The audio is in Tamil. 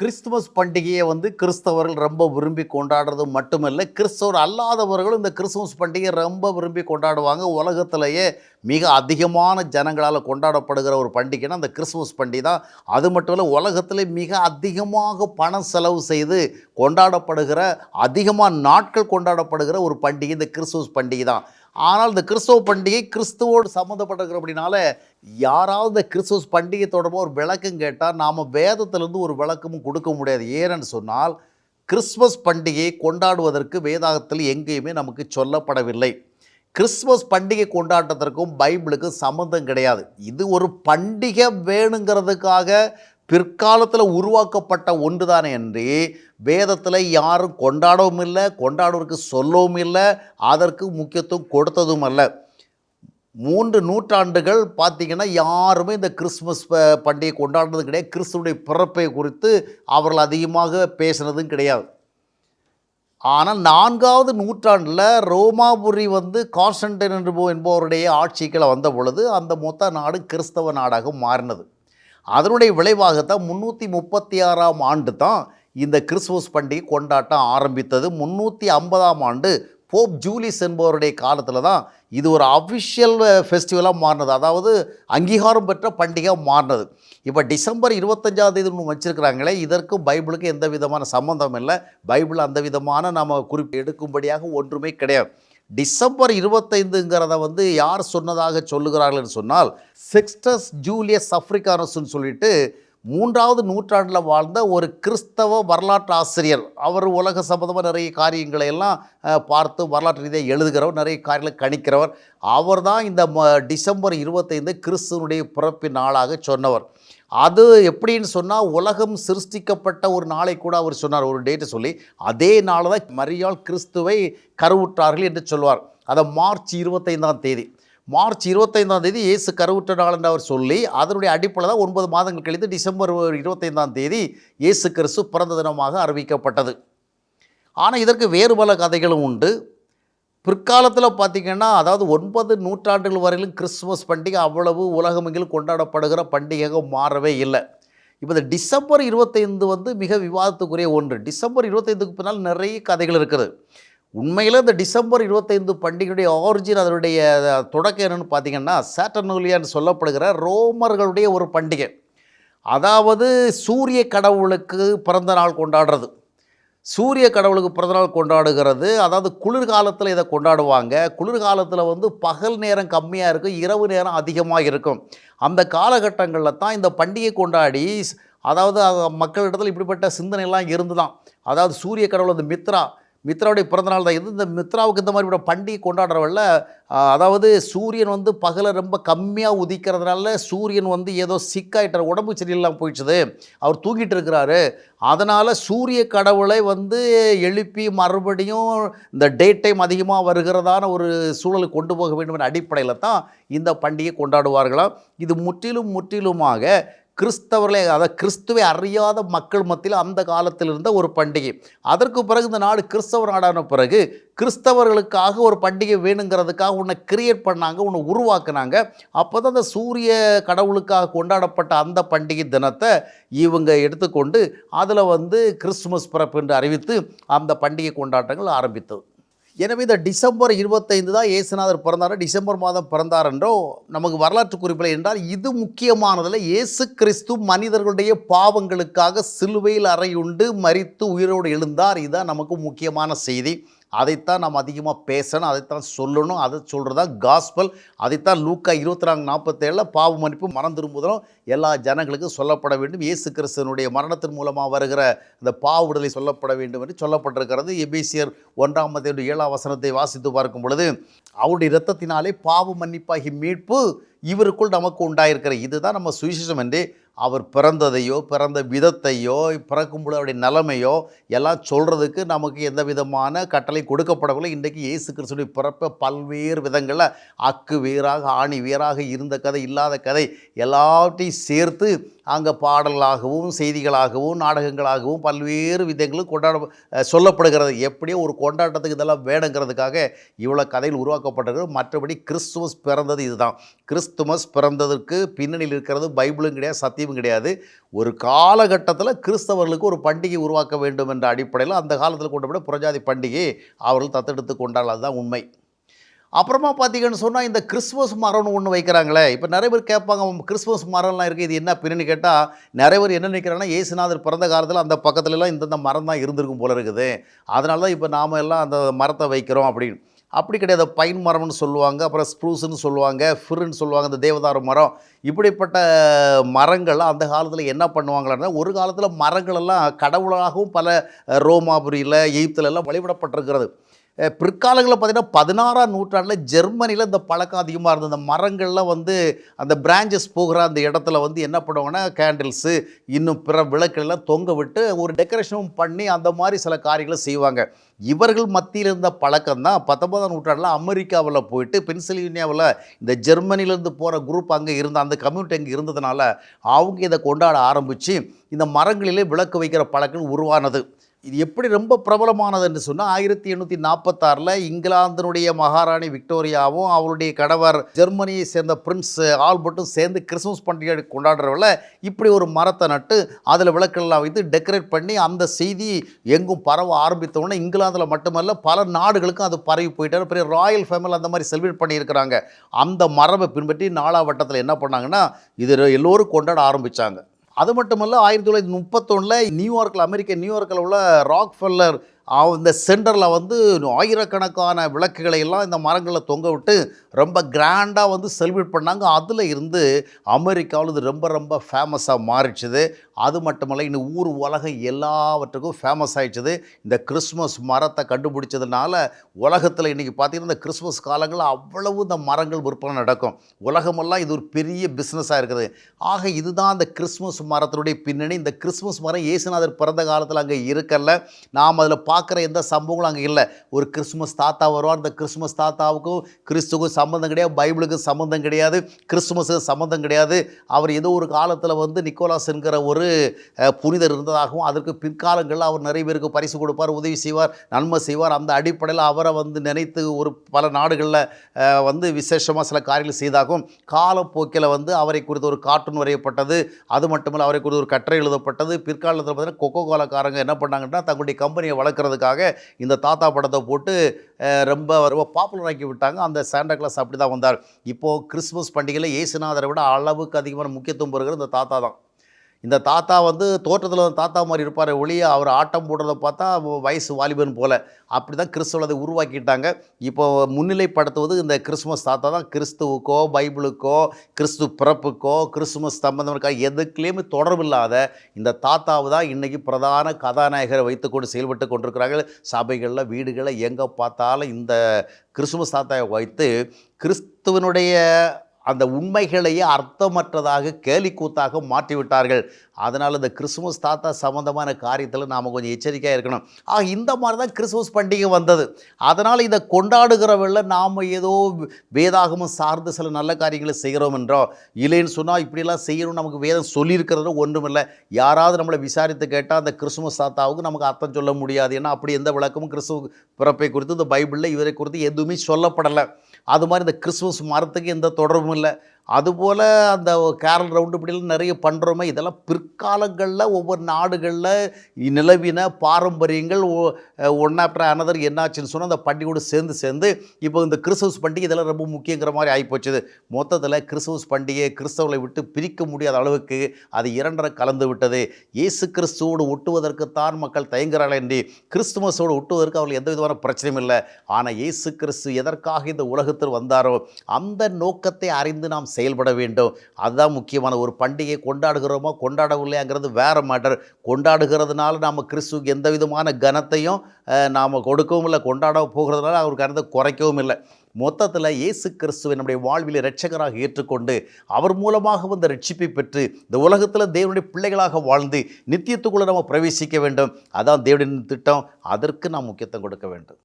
கிறிஸ்துமஸ் பண்டிகையை வந்து கிறிஸ்தவர்கள் ரொம்ப விரும்பி கொண்டாடுறது மட்டுமல்ல கிறிஸ்தவர் அல்லாதவர்களும் இந்த கிறிஸ்துமஸ் பண்டிகையை ரொம்ப விரும்பி கொண்டாடுவாங்க. உலகத்திலேயே மிக அதிகமான ஜனங்களால் கொண்டாடப்படுகிற ஒரு பண்டிகைனா அந்த கிறிஸ்துமஸ் பண்டிகை தான். அது மட்டும் இல்லை உலகத்திலே மிக அதிகமாக பணம் செலவு செய்து கொண்டாடப்படுகிற அதிகமாக நாட்கள் கொண்டாடப்படுகிற ஒரு பண்டிகை இந்த கிறிஸ்துமஸ் பண்டிகை தான். ஆனால் இந்த கிறிஸ்துவ பண்டிகை கிறிஸ்துவோடு சம்மந்தப்பட்டிருக்கிறபடினால யாராவது இந்த கிறிஸ்துமஸ் பண்டிகை தொடர்பாக ஒரு விளக்கம் கேட்டால் நாம் வேதத்திலிருந்து ஒரு விளக்கமும் கொடுக்க முடியாது. ஏன்னு சொன்னால் கிறிஸ்மஸ் பண்டிகையை கொண்டாடுவதற்கு வேதாகத்தில் எங்கேயுமே நமக்கு சொல்லப்படவில்லை. கிறிஸ்மஸ் பண்டிகை கொண்டாட்டத்திற்கும் பைபிளுக்கும் சம்மந்தம் கிடையாது. இது ஒரு பண்டிகை வேணுங்கிறதுக்காக பிற்காலத்தில் உருவாக்கப்பட்ட ஒன்று தானே என்று வேதத்தில் யாரும் கொண்டாடவும் இல்லை கொண்டாடுவதற்கு சொல்லவும் இல்லை அதற்கு முக்கியத்துவம் கொடுத்ததும் அல்ல மூன்று நூற்றாண்டுகள் பார்த்திங்கன்னா யாருமே இந்த கிறிஸ்மஸ் பண்டிகை கொண்டாடுறது கிடையாது. கிறிஸ்துவனுடைய பிறப்பை குறித்து அவர்கள் அதிகமாக பேசினதும் கிடையாது. ஆனால் நான்காவது நூற்றாண்டில் ரோமாபுரி வந்து கான்ஸ்டன்டைன் என்பவருடைய ஆட்சிகளை வந்த பொழுது அந்த மொத்த நாடு கிறிஸ்தவ நாடாக மாறினது. அதனுடைய விளைவாகத்தான் முந்நூற்றி முப்பத்தி ஆறாம் ஆண்டு தான் இந்த கிறிஸ்துமஸ் பண்டிகை கொண்டாட்டம் ஆரம்பித்தது. முந்நூற்றி ஐம்பதாம் ஆண்டு போப் ஜூலிஸ் என்பவருடைய காலத்தில் தான் இது ஒரு அஃபிஷியல் ஃபெஸ்டிவலாக மாறினது. அதாவது அங்கீகாரம் பெற்ற பண்டிகையாக மாறினது. இப்போ டிசம்பர் இருபத்தஞ்சாம் தேதி ஒன்று வச்சுருக்கிறாங்களே இதற்கும் பைபிளுக்கும் எந்த விதமான சம்மந்தம் இல்லை. பைபிள் அந்த விதமான நம்ம குறிப்பு எடுக்கும்படியாக ஒன்றுமே கிடையாது. டிசம்பர் இருபத்தைந்துங்கிறத வந்து யார் சொன்னதாக சொல்லுகிறார்கள்னு சொன்னால் செக்ஸ்டஸ் ஜூலியஸ் அஃப்ரிக்கானஸ்ன்னு சொல்லிட்டு மூன்றாவது நூற்றாண்டில் வாழ்ந்த ஒரு கிறிஸ்தவ வரலாற்று ஆசிரியர். அவர் உலக சம்பந்தமாக நிறைய காரியங்களை எல்லாம் பார்த்து வரலாற்று ரீதியாக எழுதுகிறவர் நிறைய காரியங்களை கணிக்கிறவர். அவர் தான் இந்த ம- டிசம்பர் இருபத்தைந்து கிறிஸ்துவனுடைய பிறப்பின் நாளாக சொன்னவர். அது எப்படின்னு சொன்னால் உலகம் சிருஷ்டிக்கப்பட்ட ஒரு நாளை கூட அவர் சொன்னார் ஒரு டேட்டை சொல்லி. அதே நாள் தான் மரியாள் கிறிஸ்துவை கருவுற்றார்கள் என்று சொல்வார். அதை மார்ச் இருபத்தைந்தாம் தேதி. மார்ச் இருபத்தைந்தாம் தேதி இயேசு கருவுற்ற நாள் என்று அவர் சொல்லி அதனுடைய அடிப்படையில் தான் ஒன்பது மாதங்கள் கழித்து டிசம்பர் இருபத்தைந்தாம் தேதி இயேசு கிறிஸ்து பிறந்த தினமாக அறிவிக்கப்பட்டது. ஆனால் இதற்கு வேறு பல கதைகளும் உண்டு. பிற்காலத்தில் பார்த்திங்கன்னா அதாவது ஒன்பது நூற்றாண்டுகள் வரையிலும் கிறிஸ்துமஸ் பண்டிகை அவ்வளவு உலகமெங்கிலும் கொண்டாடப்படுகிற பண்டிகையாக மாறவே இல்லை. இப்போ இந்த டிசம்பர் இருபத்தைந்து வந்து மிக விவாதத்துக்குரிய ஒன்று. டிசம்பர் இருபத்தைந்துக்கு பின்னால் நிறைய கதைகள் இருக்குது. உண்மையில் இந்த டிசம்பர் இருபத்தைந்து பண்டிகையுடைய ஆரிஜின் அதனுடைய தொடக்கம் என்னென்னு பார்த்தீங்கன்னா சாட்டர்னோலியான்னு சொல்லப்படுகிற ரோமர்களுடைய ஒரு பண்டிகை. அதாவது சூரிய கடவுளுக்கு பிறந்த நாள் கொண்டாடுறது. சூரிய கடவுளுக்கு பிறந்தநாள் கொண்டாடுகிறது. அதாவது குளிர்காலத்தில் இதை கொண்டாடுவாங்க. குளிர்காலத்தில் வந்து பகல் நேரம் கம்மியாக இருக்கும் இரவு நேரம் அதிகமாக இருக்கும். அந்த காலகட்டங்களில் தான் இந்த பண்டிகை கொண்டாடி ஸ்- அதாவது மக்களிடத்தில் இப்படிப்பட்ட சிந்தனைலாம் இருந்து தான் அதாவது சூரிய கடவுள் அந்த மித்ரா மித்ராவுடைய பிறந்தநாள் தான். இது இந்த மித்ராவுக்கு இந்த மாதிரி பண்டிகை கொண்டாடுறவள்ள அதாவது சூரியன் வந்து பகலை ரொம்ப கம்மியாக உதிக்கிறதுனால சூரியன் வந்து ஏதோ சிக்காயிட்டார் உடம்பு சரியில்லாமல் போயிடுச்சுது. அவர் தூங்கிட்டு இருக்கிறாரு. அதனால் சூரிய கடவுளை வந்து எழுப்பி மறுபடியும் இந்த டே டைம் அதிகமாக வருகிறதான ஒரு சூழலுக்கு கொண்டு போக வேண்டும் என்ற அடிப்படையில் தான் இந்த பண்டிகை கொண்டாடுவார்களாம். இது முற்றிலும் முற்றிலுமாக கிறிஸ்தவர்களே அதாவது கிறிஸ்துவை அறியாத மக்கள் மத்தியில் அந்த காலத்தில் இருந்த ஒரு பண்டிகை. அதற்கு பிறகு இந்த நாடு கிறிஸ்தவ நாடான பிறகு கிறிஸ்தவர்களுக்காக ஒரு பண்டிகை வேணுங்கிறதுக்காக உன்னை கிரியேட் பண்ணாங்க உன்னை உருவாக்குனாங்க. அப்போ தான் அந்த சூரிய கடவுளுக்காக கொண்டாடப்பட்ட அந்த பண்டிகை தினத்தை இவங்க எடுத்துக்கொண்டு அதில் வந்து கிறிஸ்துமஸ் பிறப்பு என்று அறிவித்து அந்த பண்டிகை கொண்டாட்டங்கள் ஆரம்பித்தது. எனவே இந்த டிசம்பர் இருபத்தைந்து தான் இயேசுநாதர் பிறந்தார். டிசம்பர் மாதம் பிறந்தார் என்றோ நமக்கு வரலாற்று குறிப்பில் என்றால் இது முக்கியமானதில் இயேசு கிறிஸ்து மனிதர்களுடைய பாவங்களுக்காக சிலுவையில் அறையுண்டு மறித்து உயிரோடு எழுந்தார். இதுதான் நமக்கு முக்கியமான செய்தி. அதைத்தான் நாம் அதிகமாக பேசணும் அதைத்தான் சொல்லணும் அதை சொல்கிறதா காஸ்பல் அதைத்தான் லூக்கா இருபத்தி நான்கு நாற்பத்தேழில் பாவ மன்னிப்பு மனம் திரும்புதலும் எல்லா ஜனங்களுக்கும் சொல்லப்பட வேண்டும். இயேசு கிறிஸ்தனுடைய மரணத்தின் மூலமாக வருகிற இந்த பாவ விடுதலை சொல்லப்பட வேண்டும் என்று சொல்லப்பட்டிருக்கிறது. எபேசியர் ஒன்றாம் மத்திய ஏழாம் வசனத்தை வாசித்து பார்க்கும் பொழுது அவருடைய இரத்தத்தினாலே பாவ மன்னிப்பாகி மீட்பு இவருக்குள் நமக்கு உண்டாயிருக்கிற இதுதான் நம்ம சுவிசேஷம் என்று அவர் பிறந்ததையோ பிறந்த விதத்தையோ பிறக்கும் அவருடைய நிலைமையோ எல்லாம் சொல்கிறதுக்கு நமக்கு எந்த விதமான கட்டளை கொடுக்கப்படவில்லை. இன்றைக்கு இயேசு கிறிஸ்துடைய பிறப்பை பல்வேறு விதங்களில் அக்கு வேறாக ஆணி வேறாக இருந்த கதை இல்லாத கதை எல்லாவற்றையும் சேர்த்து அங்கே பாடலாகவும் செய்திகளாகவும் நாடகங்களாகவும் பல்வேறு விதங்களும் கொண்டாட சொல்லப்படுகிறது. எப்படியோ ஒரு கொண்டாட்டத்துக்கு இதெல்லாம் வேணுங்கிறதுக்காக இவ்வளோ கதையில் உருவாக்கப்பட்டிருக்கிறது. மற்றபடி கிறிஸ்துமஸ் பிறந்தது இதுதான். கிறிஸ்துமஸ் பிறந்ததற்கு பின்னணியில் இருக்கிறது பைபிளும் கிடையாது சத்தியமும் கிடையாது. ஒரு காலகட்டத்தில் கிறிஸ்தவர்களுக்கு ஒரு பண்டிகை உருவாக்க வேண்டும் என்ற அடிப்படையில் அந்த காலத்தில் கொண்டு போய் புரஜாதி பண்டிகை அவர்கள் தத்தெடுத்து கொண்டால் அதுதான் உண்மை. அப்புறமா பார்த்தீங்கன்னு சொன்னால் இந்த கிறிஸ்மஸ் மரம்னு ஒன்று வைக்கிறாங்களே. இப்போ நிறைய பேர் கேட்பாங்க கிறிஸ்மஸ் மரம்லாம் இருக்குது இது என்ன? பின்னணி கேட்டால் நிறைய பேர் என்ன நினைக்கிறாங்கன்னா ஏசுநாதர் பிறந்த காலத்தில் அந்த பக்கத்துலலாம் இந்தந்த மரம் தான் இருந்திருக்கும் போல இருக்குது. அதனால தான் இப்போ நாம் எல்லாம் அந்த மரத்தை வைக்கிறோம் அப்படின்னு. அப்படி கிடையாது. பைன் மரம்னு சொல்லுவாங்க அப்புறம் ஸ்ப்ரூஸ்னு சொல்லுவாங்க ஃபிருன்னு சொல்லுவாங்க இந்த தேவதாரு மரம். இப்படிப்பட்ட மரங்கள்லாம் அந்த காலத்தில் என்ன பண்ணுவாங்களான்னா ஒரு காலத்தில் மரங்களெல்லாம் கடவுளாகவும் பல ரோமாபுரியில் எகிப்துலலாம் வழிபடப்பட்டிருக்கிறது. பிற்காலங்களில் பார்த்தீங்கன்னா பதினாறாம் நூற்றாண்டில் ஜெர்மனியில் இந்த பழக்கம் அதிகமாக இருந்தது. இந்த மரங்கள்லாம் வந்து அந்த பிரான்ச்சஸ் போகிற அந்த இடத்துல வந்து என்ன பண்ணுவாங்கன்னா கேண்டில்ஸு இன்னும் பிற விளக்குகள்லாம் தொங்க விட்டு ஒரு டெக்கரேஷனும் பண்ணி அந்த மாதிரி சில காரியங்களை செய்வாங்க. இவர்கள் மத்தியில் இருந்த பழக்கம் தான் பத்தொன்பதாம் நூற்றாண்டில் அமெரிக்காவில் போயிட்டு பென்சில்வேனியாவில் இந்த ஜெர்மனிலேருந்து போகிற குரூப் அங்கே இருந்த அந்த கம்யூனிட்டி அங்கே இருந்ததுனால அவங்க இதை கொண்டாட ஆரம்பித்து இந்த மரங்களிலே விளக்கு வைக்கிற பழக்கம் உருவானது. இது எப்படி ரொம்ப பிரபலமானது என்று சொன்னால் ஆயிரத்தி எண்ணூற்றி நாற்பத்தாறில் இங்கிலாந்தினுடைய மகாராணி விக்டோரியாவும் அவருடைய கணவர் ஜெர்மனியை சேர்ந்த பிரின்ஸ் ஆல்பர்ட்டும் சேர்ந்து கிறிஸ்மஸ் பண்டிகை கொண்டாடுறவங்கள இப்படி ஒரு மரத்தை நட்டு அதில் விளக்கெல்லாம் வைத்து டெக்கரேட் பண்ணி அந்த செய்தி எங்கும் பரவ ஆரம்பித்தவுடனே இங்கிலாந்தில் மட்டுமல்ல பல நாடுகளுக்கும் அது பரவி போயிட்டார். பெரிய ராயல் ஃபேமிலி அந்த மாதிரி செலிப்ரேட் பண்ணியிருக்கிறாங்க. அந்த மரபை பின்பற்றி நாலா வட்டத்தில் என்ன பண்ணாங்கன்னா இது எல்லோரும் கொண்டாட ஆரம்பித்தாங்க அது மட்டுமல்ல ஆயிரத்தி தொள்ளாயிரத்தி முப்பத்தொன்னில் நியூயார்க்கில் அமெரிக்க நியூயார்க்கில் உள்ள ராக் ஃபெல்லர் இந்த சென்டரில் வந்து ஆயிரக்கணக்கான விளக்குகளை எல்லாம் இந்த மரங்களில் தொங்க விட்டு ரொம்ப கிராண்டாக வந்து செலிப்ரேட் பண்ணாங்க. அதில் இருந்து அமெரிக்காவில் இது ரொம்ப ரொம்ப ஃபேமஸாக மாறிச்சுது அது மட்டுமல்ல இன்னும் ஊர் உலகம் எல்லாவற்றுக்கும் ஃபேமஸ் ஆயிடுச்சுது. இந்த கிறிஸ்மஸ் மரத்தை கண்டுபிடிச்சதுனால உலகத்தில் இன்றைக்கி பார்த்தீங்கன்னா இந்த கிறிஸ்மஸ் காலங்களில் அவ்வளவு இந்த மரங்கள் விற்பனை நடக்கும். உலகமெல்லாம் இது ஒரு பெரிய பிஸ்னஸாக இருக்குது. ஆக இதுதான் அந்த கிறிஸ்மஸ் மரத்தினுடைய பின்னணி. இந்த கிறிஸ்மஸ் மரம் இயேசுநாதர் பிறந்த காலத்தில் அங்கே இருக்கல நாம் அதில் பார்க்குற எந்த சம்பவங்களும் அங்கே இல்லை. ஒரு கிறிஸ்மஸ் தாத்தா வருவார். அந்த கிறிஸ்மஸ் தாத்தாவுக்கும் கிறிஸ்துக்கும் சம்மந்தம் கிடையாது. பைபிளுக்கும் சம்மந்தம் கிடையாது. கிறிஸ்துமஸுக்கும் சம்மந்தம் கிடையாது. அவர் ஏதோ ஒரு காலத்தில் வந்து நிக்கோலாஸ் என்கிற ஒரு புனிதர் இருந்ததாகவும் அதற்கு பிற்காலங்களில் அவர் நிறைய பேருக்கு பரிசு கொடுப்பார் உதவி செய்வார் நன்மை செய்வார். அந்த அடிப்படையில் அவரை வந்து நினைத்து ஒரு பல நாடுகளில் வந்து விசேஷமாக சில காரியங்கள் செய்தாகும் காலப்போக்கில் வந்து அவரை குறித்து ஒரு கார்ட்டூன் வரையப்பட்டது அது மட்டுமல்ல அவரை குறித்து ஒரு கட்டுரை எழுதப்பட்டது. பிற்காலத்தில் பார்த்தீங்கன்னா கொக்கோ கோலக்காரங்க என்ன பண்ணாங்கன்னா தங்களுடைய கம்பெனியை வளர்க்குறதுக்காக இந்த தாத்தா படத்தை போட்டு ரொம்ப ரொம்ப பாப்புலர் ஆக்கி விட்டாங்க. அந்த சாண்டா கிளாஸ் அப்படி தான் வந்தார். இப்போது கிறிஸ்மஸ் பண்டிகையில் இயேசுநாதரை விட அளவுக்கு அதிகமான முக்கியத்துவம் பெறுகிற இந்த தாத்தா தான். இந்த தாத்தா வந்து தோற்றத்தில் வந்து தாத்தா மாதிரி இருப்பார் ஒளிய அவர் ஆட்டம் போடுறத பார்த்தா வயசு வாலிபன் போல். அப்படி தான் கிறிஸ்துவதை உருவாக்கிட்டாங்க. இப்போ முன்னிலைப்படுத்துவது இந்த கிறிஸ்மஸ் தாத்தா தான். கிறிஸ்துவுக்கோ பைபிளுக்கோ கிறிஸ்து பிறப்புக்கோ கிறிஸ்துமஸ் சம்பந்தமாக எதுக்குலேயுமே தொடர்பில்லாத இந்த தாத்தாவை தான் இன்றைக்கி பிரதான கதாநாயகரை வைத்துக்கொண்டு செயல்பட்டு கொண்டிருக்கிறார்கள். சபைகளில் வீடுகளில் எங்கே பார்த்தாலும் இந்த கிறிஸ்துமஸ் தாத்தாவை வைத்து கிறிஸ்துவனுடைய அந்த உண்மைகளையே அர்த்தமற்றதாக கேலிக்கூத்தாக மாற்றிவிட்டார்கள். அதனால் இந்த கிறிஸ்துமஸ் தாத்தா சம்மந்தமான காரியத்தில் நாம் கொஞ்சம் எச்சரிக்கையாக இருக்கணும். ஆக இந்த மாதிரி தான் கிறிஸ்துமஸ் பண்டிகை வந்தது. அதனால் இதை கொண்டாடுகிறவள்ள நாம் ஏதோ வேதாகமும் சார்ந்து சில நல்ல காரியங்களை செய்கிறோம் என்றோ இல்லைன்னு சொன்னால் இப்படிலாம் செய்யணும் நமக்கு வேதம் சொல்லியிருக்கிறது ஒன்றும் இல்லை யாராவது நம்மளை விசாரித்து கேட்டால் அந்த கிறிஸ்துமஸ் தாத்தாவுக்கு நமக்கு அர்த்தம் சொல்ல முடியாது. ஏன்னா அப்படி எந்த விளக்கமும் கிறிஸ்துவ பிறப்பை குறித்து இந்த பைபிளில் இவரை குறித்து எதுவுமே சொல்லப்படலை. அது மாதிரி இந்த கிறிஸ்துமஸ் மரத்துக்கு எந்த தொடர்பும் இல்லை. அதுபோல் அந்த கேரல் ரவுண்டு இப்படிலாம் நிறைய பண்ணுறோமே இதெல்லாம் பிற்காலங்களில் ஒவ்வொரு நாடுகளில் நிலவின பாரம்பரியங்கள் ஒன் ஆஃப்டர் அனதர் என்னாச்சுன்னு சொன்னால் அந்த பண்டிகையோடு சேர்ந்து சேர்ந்து இப்போ இந்த கிறிஸ்துமஸ் பண்டிகை இதெல்லாம் ரொம்ப முக்கியங்கிற மாதிரி ஆகிப்போச்சுது மொத்தத்தில் கிறிஸ்துமஸ் பண்டிகை கிறிஸ்தவர்களை விட்டு பிரிக்க முடியாத அளவுக்கு அது இரண்டரை கலந்து விட்டது. இயேசு கிறிஸ்துவோடு ஒட்டுவதற்குத்தான் மக்கள் தயங்குறார்கள் என்று கிறிஸ்துமஸோடு ஒட்டுவதற்கு அவர்கள் எந்த விதமான பிரச்சனையும் இல்லை. ஆனால் இயேசு கிறிஸ்து எதற்காக இந்த உலகத்தில் வந்தாரோ அந்த நோக்கத்தை அறிந்து நாம் செயல்பட வேண்டும். அதுதான் முக்கியமான. ஒரு பண்டிகையை கொண்டாடுகிறோமோ கொண்டாடவில்லையாங்கிறது வேறு மேட்டர் கொண்டாடுகிறதுனால நாம் கிறிஸ்துவுக்கு எந்த விதமான கனத்தையும் நாம் கொடுக்கவும் இல்லை கொண்டாட போகிறதுனால அவர் கனத்தை குறைக்கவும் இல்லை. மொத்தத்தில் இயேசு கிறிஸ்துவை நம்முடைய வாழ்வில் இரட்சகராக ஏற்றுக்கொண்டு அவர் மூலமாக வந்த ரட்சிப்பை பெற்று இந்த உலகத்தில் தேவனுடைய பிள்ளைகளாக வாழ்ந்து நித்தியத்துக்குள்ளே நம்ம பிரவேசிக்க வேண்டும். அதான் தேவனின் திட்டம். அதற்கு நாம் முக்கியத்துவம் கொடுக்க வேண்டும்.